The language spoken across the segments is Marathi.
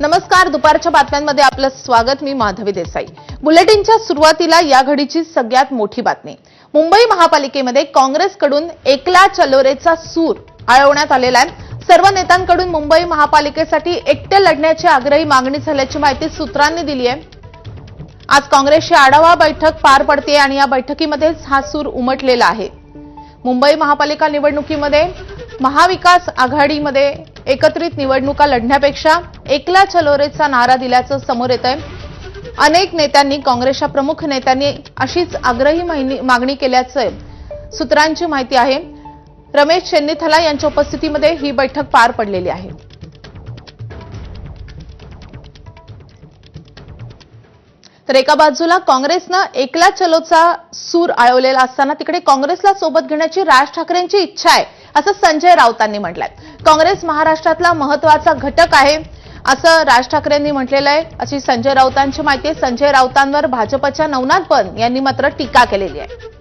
नमस्कार दुपारच्या बातम्यांमध्ये आपलं स्वागत मी माधवी देसाई. बुलेटिनच्या सुरुवातीला या घडीची सगळ्यात मोठी बातमी. मुंबई महापालिकेमध्ये काँग्रेसकडून एकला चलोरेचा सूर आळवण्यात आलेला आहे. सर्व नेत्यांकडून मुंबई महापालिकेसाठी एकटे लढण्याची आग्रही मागणी झाल्याची माहिती सूत्रांनी दिली आहे. आज काँग्रेसची आढावा बैठक पार पडते आणि या बैठकीमध्येच हा सूर उमटलेला आहे. मुंबई महापालिका निवडणुकीमध्ये महाविकास आघाडीमध्ये एकत्रित निवडणुका लढण्यापेक्षा एकला चलोरेचा नारा दिल्याचं समोर येत आहे अनेक नेत्यांनी काँग्रेसच्या प्रमुख नेत्यांनी अशीच आग्रही मागणी केल्याचं सूत्रांची माहिती आहे. रमेश चेन्नीथला यांच्या उपस्थितीमध्ये ही बैठक पार पडलेली आहे. तर एका बाजूला काँग्रेसनं एकला चलोचा सूर आळवलेला असताना तिकडे काँग्रेसला सोबत घेण्याची राज ठाकरेंची इच्छा आहे. असं संजय राऊतांनी म्हटलंय. काँग्रेस महाराष्ट्रातला महत्त्वाचा घटक आहे असं राज ठाकरेंनी म्हटलेलं आहे. अशी संजय राऊतांची माहिती आहे. संजय राऊतांवर भाजपच्या नवनाथ पण यांनी मात्र टीका केलेली आहे.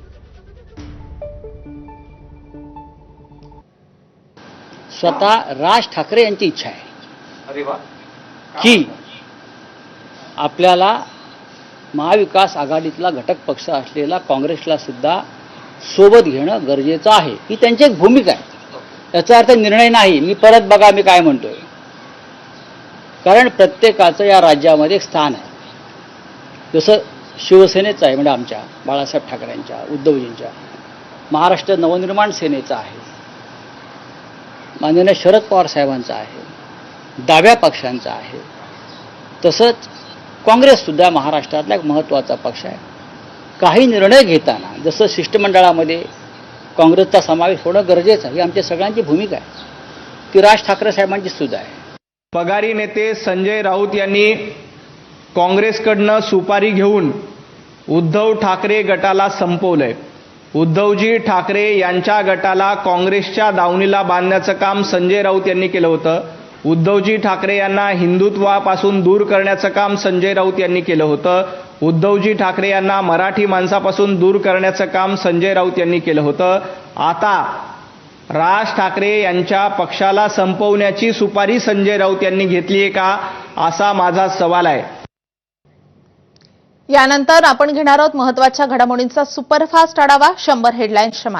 स्वतः राज ठाकरे यांची इच्छा आहे की आपल्याला महाविकास आघाडीतला घटक पक्ष असलेला काँग्रेसला सुद्धा सोबत घेणं गरजेचं आहे. ही त्यांची एक भूमिका आहे. याचा अर्थ निर्णय नाही. मी परत बघा मी काय म्हणतोय. कारण प्रत्येकाचं या राज्यामध्ये एक स्थान आहे. जसं शिवसेनेचं आहे म्हणजे आमच्या बाळासाहेब ठाकरेंच्या उद्धवजींच्या. महाराष्ट्र नवनिर्माण सेनेचं आहे. माननीय शरद पवार साहेबांचा आहे. डाव्या पक्षांचा आहे. तसंच काँग्रेससुद्धा महाराष्ट्रातला एक महत्त्वाचा पक्ष आहे. काही निर्णय घेताना जसं शिष्टमंडळामध्ये काँग्रेसचा समावेश होणं गरजेचं आहे ही आमच्या सगळ्यांची भूमिका आहे. ती राज ठाकरे साहेबांची सुद्धा आहे. पगारी नेते संजय राऊत यांनी काँग्रेसकडनं सुपारी घेऊन उद्धव ठाकरे गटाला संपवलंय. उद्धवजी ठाकरे यांच्या गटाला काँग्रेसच्या दावणीला बांधण्याचं काम संजय राऊत यांनी केलं होतं. उद्धवजी ठाकरे यांना हिंदुत्वापासून दूर करण्याचं काम संजय राऊत यांनी केलं होतं. उद्धवजी ठाकरे यांना मराठी माणसापासून दूर करण्याचं काम संजय राऊत यांनी केलं होतं. आता राज ठाकरे यांच्या पक्षाला संपवण्याची सुपारी संजय राऊत यांनी घेतली आहे का? असा माझा सवाल आहे. यानंतर आपण घेणार आहोत महत्त्वाच्या घडामोडींचा सुपरफास्ट आढावा. शंभर हेडलाईन्सच्या